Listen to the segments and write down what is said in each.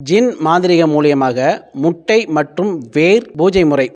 ஜின் மாந்திரிக மூலியமாக முட்டை மற்றும் வேர் பூஜை முறை.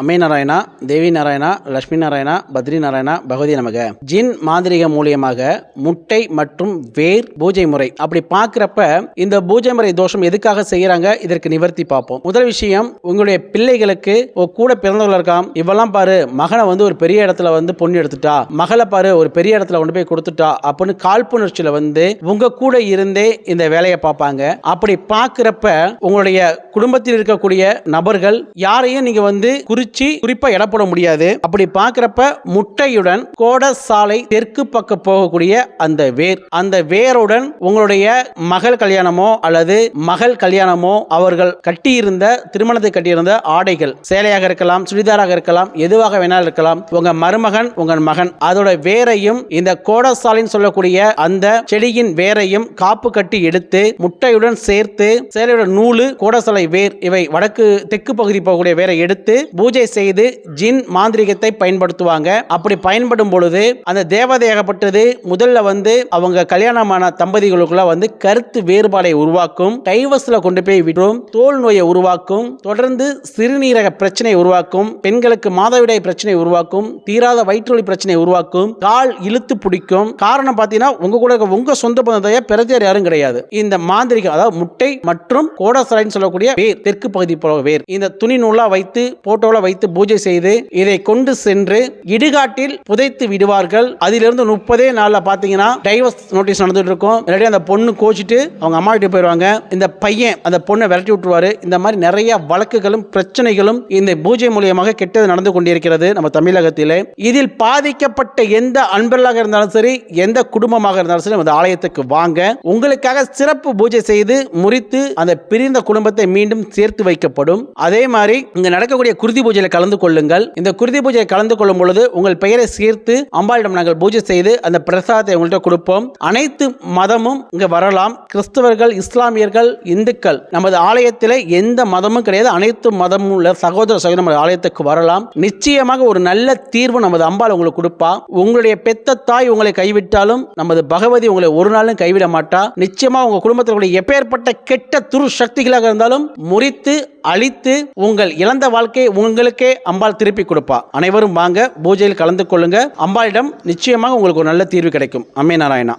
அம்மை நாராயணா தேவி நாராயணா லட்சுமி நாராயணா பத்ரி நாராயணா பகவதி நமக. ஜின் மாந்திரிக மூலியமாக முட்டை மற்றும் வேர் பூஜை முறை. அப்படி பார்க்குறப்ப இந்த பூஜை முறை தோஷம் எதுக்காக செய்யறாங்க இதற்கு நிவர்த்தி பார்ப்போம். முதல் விஷயம் உங்களுடைய பிள்ளைகளுக்கு கூட பிறந்தவர்கள் இருக்காம். இவெல்லாம் பாரு மகனை வந்து ஒரு பெரிய இடத்துல வந்து பொண்ணு எடுத்துட்டா. மகளை பாரு ஒரு பெரிய இடத்துல கொண்டு போய் கொடுத்துட்டா அப்படின்னு காழ்ப்புணர்ச்சியில வந்து உங்க கூட இருந்தே இந்த வேலையை பார்ப்பாங்க. அப்படி பார்க்குறப்ப உங்களுடைய குடும்பத்தில் இருக்கக்கூடிய நபர்கள் யாரையும் நீங்க வந்து குறிச்சி குறிப்பா இடப்பட முடியாது. அப்படி பாக்குறப்ப முட்டையுடன் கோடசாலை தெற்கு பக்கம் போகக்கூடிய அந்த வேர் அந்த வேருடன் உங்களுடைய மகள் கல்யாணமோ அல்லது மகள் கல்யாணமோ அவர்கள் கட்டியிருந்த திருமணத்தை கட்டியிருந்த ஆடைகள் சேலையாக இருக்கலாம் சுடிதாராக இருக்கலாம் எதுவாக வேணாலும் இருக்கலாம் உங்க மருமகன் உங்க மகன் அதோட வேரையும் இந்த கோடசாலின்னு சொல்லக்கூடிய அந்த செடியின் வேரையும் காப்பு கட்டி எடுத்து முட்டையுடன் சேர்த்து சேலையோட நூலு கோடசாலை வேர் இவை வடக்கு தெற்கு பகுதி போகக்கூடிய வேரை எடுத்து பூஜை பூஜை செய்து ஜின் மாந்திரிகத்தை பயன்படுத்துவாங்க. அப்படி பயன்படும் பொழுது அந்த தேவதையாகப்பட்டது முதல்ல வந்து அவங்க கல்யாணமான தம்பதிகளுக்குள்ள வந்து கருத்து வேறுபாடை உருவாக்கும் டைவர்ஸ்ல கொண்டு போய் விடும் தோல் நோயை உருவாக்கும் தொடர்ந்து சிறுநீரக பிரச்சனை உருவாக்கும் பெண்களுக்கு மாதவிடாய் பிரச்சனை உருவாக்கும் தீராத வயிற்றுவலி பிரச்சனை உருவாக்கும் கால் இழுத்து பிடிக்கும். காரணம் பார்த்தீங்கன்னா உங்க கூட உங்க சொந்த பந்தத்தைய பிறத்தியார் யாரும் கிடையாது. இந்த மாந்திரிகம் அதாவது முட்டை மற்றும் கோடசலைன்னு சொல்லக்கூடிய வேர் தெற்கு பகுதி போல வேர் இந்த துணி நூலா வைத்து போட்டோல வைத்து பூஜை செய்து இதை கொண்டு சென்று இடுகாட்டில் புதைத்து விடுவார்கள். அதிலிருந்து முப்பதே நாள்ல பாத்தீங்கன்னா டைவர்ஸ் நோட்டீஸ் நடந்துட்டு இருக்கும் இல்லாட்டி அந்த பொண்ணு கோச்சிட்டு அவங்க அம்மா கிட்ட போயிடுவாங்க இந்த பையன் அந்த பொண்ணை விரட்டி விட்டுருவாரு. இந்த மாதிரி நிறைய வழக்குகளும் பிரச்சனைகளும் இந்த பூஜை மூலியமாக கெட்டது நடந்து கொண்டிருக்கிறது நம்ம தமிழகத்திலே. இதில் பாதிக்கப்பட்ட எந்த அன்பர்களாக இருந்தாலும் சரி எந்த குடும்பமாக இருந்தாலும் சரி அந்த ஆலயத்துக்கு வாங்க. உங்களுக்காக சிறப்பு பூஜை செய்து முறித்து அந்த பிரிந்த குடும்பத்தை மீண்டும் சேர்த்து வைக்கப்படும். அதே மாதிரி இங்க நடக்கக்கூடிய குருதி பூஜையில் கலந்து கொள்ளுங்கள். இந்த குருதி பூஜையை கலந்து கொள்ளும் பொழுது உங்கள் பெயரை சீர்த்து அம்பாளிடம் நாங்கள் பூஜை செய்து அந்த பிரசாதத்தை உங்கள்கிட்ட கொடுப்போம். அனைத்து மதமும் இங்கே வரலாம். கிறிஸ்தவர்கள் இஸ்லாமியர்கள் இந்துக்கள் நமது ஆலயத்தில் எந்த மதமும் கிடையாது. அனைத்து மதமும் உள்ள சகோதர சகோதர நமது ஆலயத்துக்கு வரலாம். நிச்சயமாக ஒரு நல்ல தீர்வு நமது அம்பாள் உங்களுக்கு கொடுப்பா. உங்களுடைய பெத்த தாய் உங்களை கைவிட்டாலும் நமது பகவதி உங்களை ஒரு நாளும் கைவிட மாட்டா. நிச்சயமா உங்க குடும்பத்தில் எப்பேற்பட்ட கெட்ட துரு சக்திகளாக இருந்தாலும் முறித்து அழித்து உங்கள் இழந்த வாழ்க்கையை உங்கள் உங்களுக்கே அம்பாள் திருப்பி கொடுப்பா. அனைவரும் வாங்க பூஜையில் கலந்து கொள்ளுங்க. அம்பாளிடம் நிச்சயமாக உங்களுக்கு ஒரு நல்ல தீர்வு கிடைக்கும். அம்மே நாராயணா.